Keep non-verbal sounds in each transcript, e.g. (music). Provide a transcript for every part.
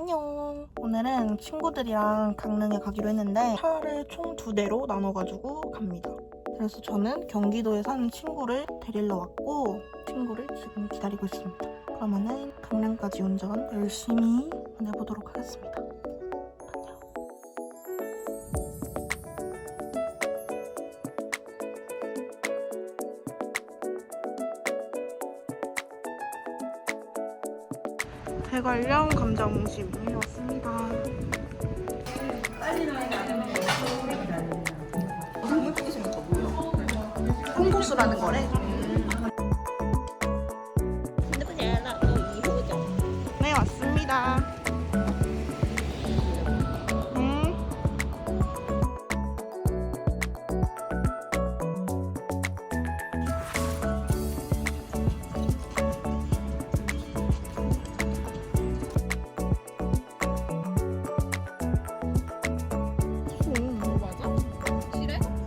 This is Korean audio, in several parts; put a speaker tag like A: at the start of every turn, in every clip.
A: 안녕. 오늘은 친구들이랑 강릉에 가기로 했는데 차를 총 두 대로 나눠가지고 갑니다. 그래서 저는 경기도에 사는 친구를 데리러 왔고 친구를 지금 기다리고 있습니다. 그러면은 강릉까지 운전 열심히 보내보도록 하겠습니다. 대관령 감자무침이 왔습니다. 너무 예쁘게 생겼어 보여. 홍고수라는 거래.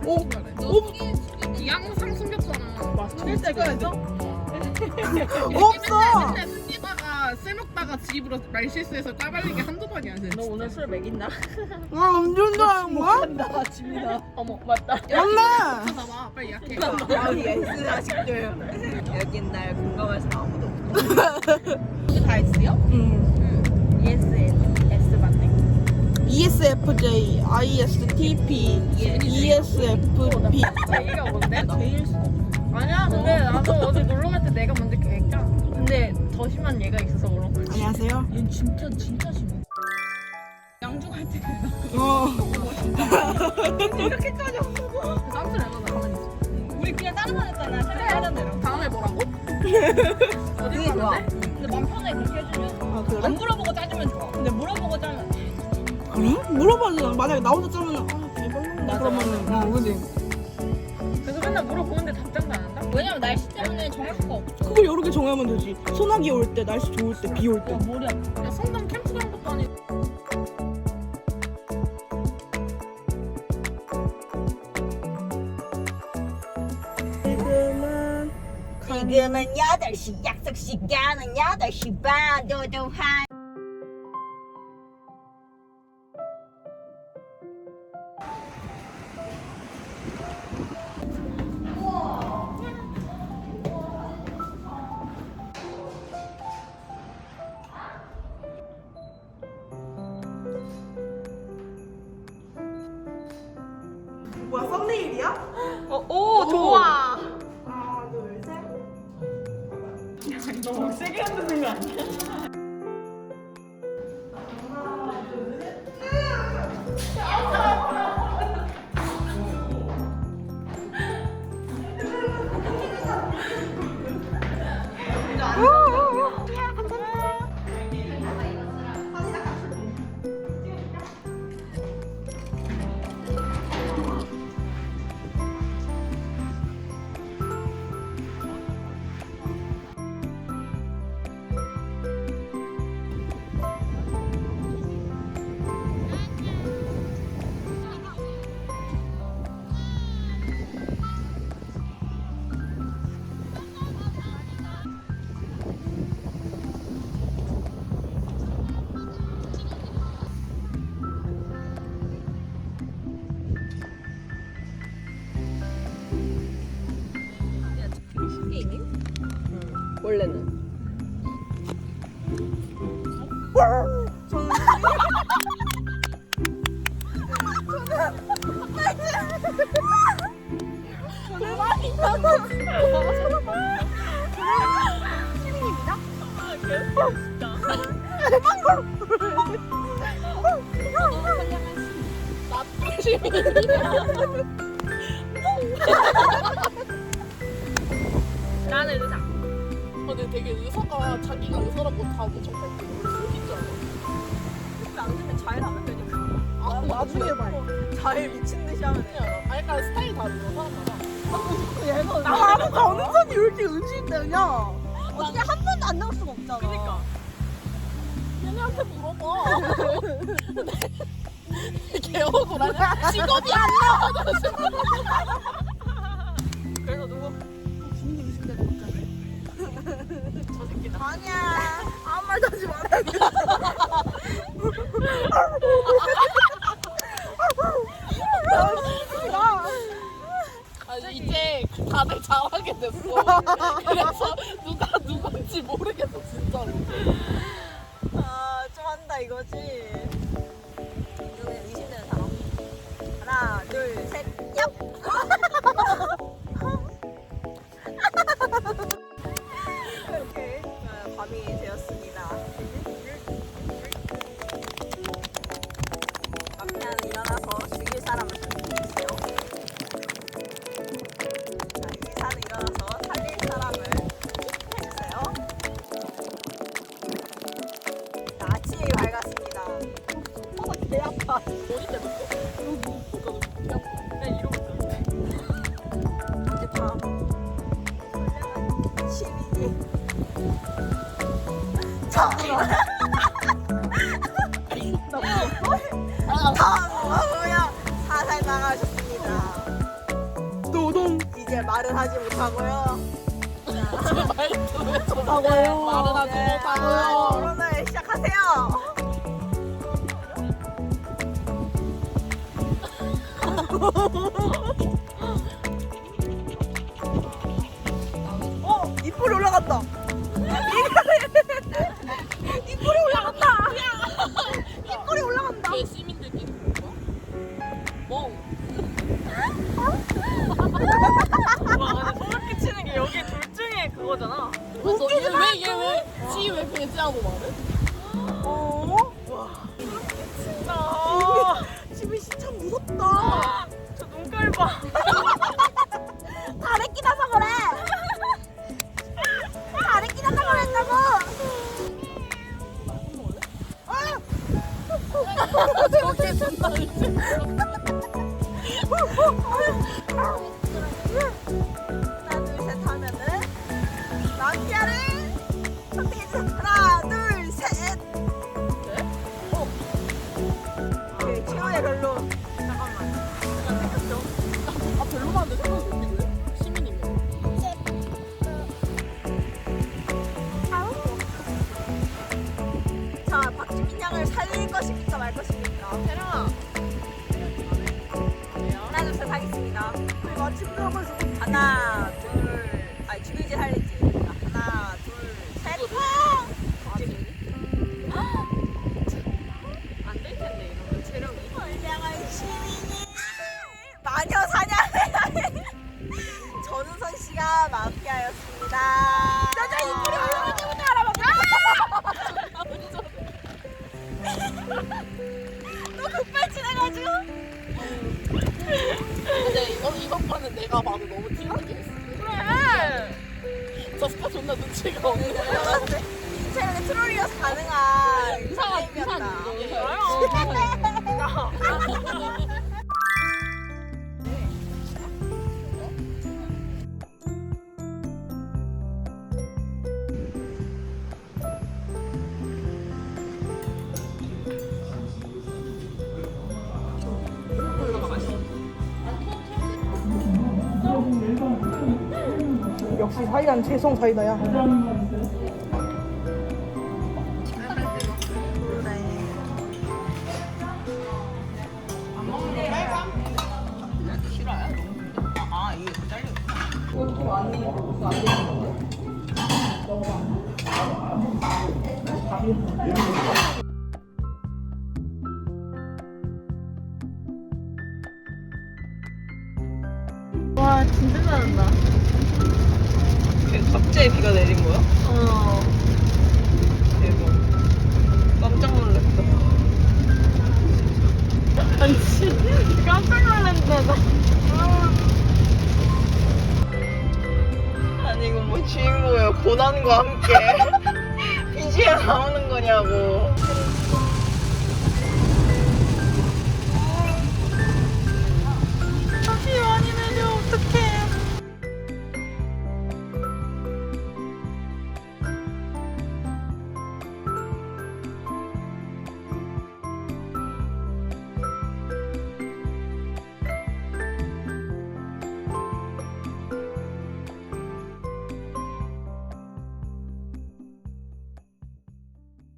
A: 오,
B: 이 항상 숨겼잖아.
C: 진짜 있어?
A: 없어.
B: 맨날 숨기다가 술 먹다가 집으로 말 실수해서 까발린 게 한두 번이야. 진짜.
C: 너 오늘 술 먹인다?
A: 와 운전 잘하는 거야?
C: 집니다. 어머 맞다.
A: 엄마.
B: 봐봐, 빨리 약해.
C: 여기 S 아직도요. 여긴 날 공감해서 아무도 없고. 여기 (laughs) 다 S요?
A: 음.
C: ES S.
A: ESFJ, ISTP, ESFP.
C: J가 뭔데? 제일 수. 아니야 근데 나도 어제 놀러 갈 때 내가 먼저 계획까. 근데 더 심한 얘가 있어서 그런 거지.
A: 안녕하세요.
C: 얘 진짜 진짜 심해. 양주 갈 때.
A: 어.
C: 이렇게까지 안 먹어.
B: 쌈술 해봐, 나.
C: 우리 그냥 따라다녔잖아. 새벽 하던 대로.
B: 다음에 뭐라고? (laughs)
C: 어디
A: 그게 좋아.
C: 갔는데? 근데 맘 편해 그렇게 해주면.
A: 아 그래?
C: 안 물어보고 짜주면 좋아. 근데 물어보고 짜면 안 돼.
A: 그래? 물어봐줘. 만약에 나 혼자 짜면 아 개발론다
C: 맞아,
A: 그러면은. 어 그지.
C: 그래서 맨날 물어보는데 답장도 안 한다? 왜냐면 날씨 때문에 정할 수가 없어.
A: 그걸 여러 개 정하면 되지. 소나기 올 때, 날씨 좋을 때, 비 올 때.
C: 야, 머리 아파.
B: 야, 성당 캠프 간 것도 아니고.
A: 지금은
D: 지금은 8시 약속 시간은 8시 반 도도한
A: 뭐야 썸네일이야?
C: 어, 오, 좋아.
A: 하나 둘 셋.
C: 너무 세게 흔드는 거 아니야? 원래는. 나는 의사.
B: 근데 되게 의사가 자기가 의사라고 다 엄청 밝게 알아.
C: 근데 안 되면 자해하면 되니까.
B: 아, 나중에 봐.
C: 자해 미친 듯이 하면 돼.
B: 아, 약간 스타일이 다르고, 사람마다.
C: 얘가
A: 나는 가는 선이 왜 이렇게 은신되냐?
D: 어떻게 한 번도 안 나올 수가 없잖아
C: 그러니까.
B: 얘네한테 물어봐. (laughs) (laughs) 걔 억울하냐? 직업이 안 나와.
A: 아. 아니야. 아무 말도 하지 말아야 돼.
B: 아니 이제 다들 잘하게 됐어. 그래서 누가 누군지 모르겠어 진짜로.
D: 아, 좀 한다 이거지. 다음으로 사살 당하셨습니다.
A: 노동.
D: 이제 말은 하지 못하고요.
B: 말도
A: 하고요.
B: 말은 하지
D: 네, 아,
B: 못하고요.
D: 토론을 시작하세요. (laughs) 어, 입꼬리 올라간다. 하나 둘 셋 하면은 마피아를 선택해 주세요. 하나 둘 셋. 어. 네, 최후의 결론.
B: 아 별로만 한데 생각이 없는데 시민이면
D: 자, 박주민 양을 살릴 것입니까 말 것입니까?
C: 태령아.
D: 우리 맞춤 가면서 하나
B: 눈치가 없는 거야
D: 인체력의 트롤이어서 가능한
B: 이상한
D: 게임이었다.
B: 이상
A: 역시 사이다는 죄송 사이다야.
C: 잘한다.
A: 갑자기 비가 내린 거야?
C: 어.
A: 대박. 깜짝 놀랐다.
C: 아니 진짜 깜짝 놀란다 나.
A: 아니 이거 뭐 주인공이야 고난과 함께 (laughs) BGM 나오는 거냐고.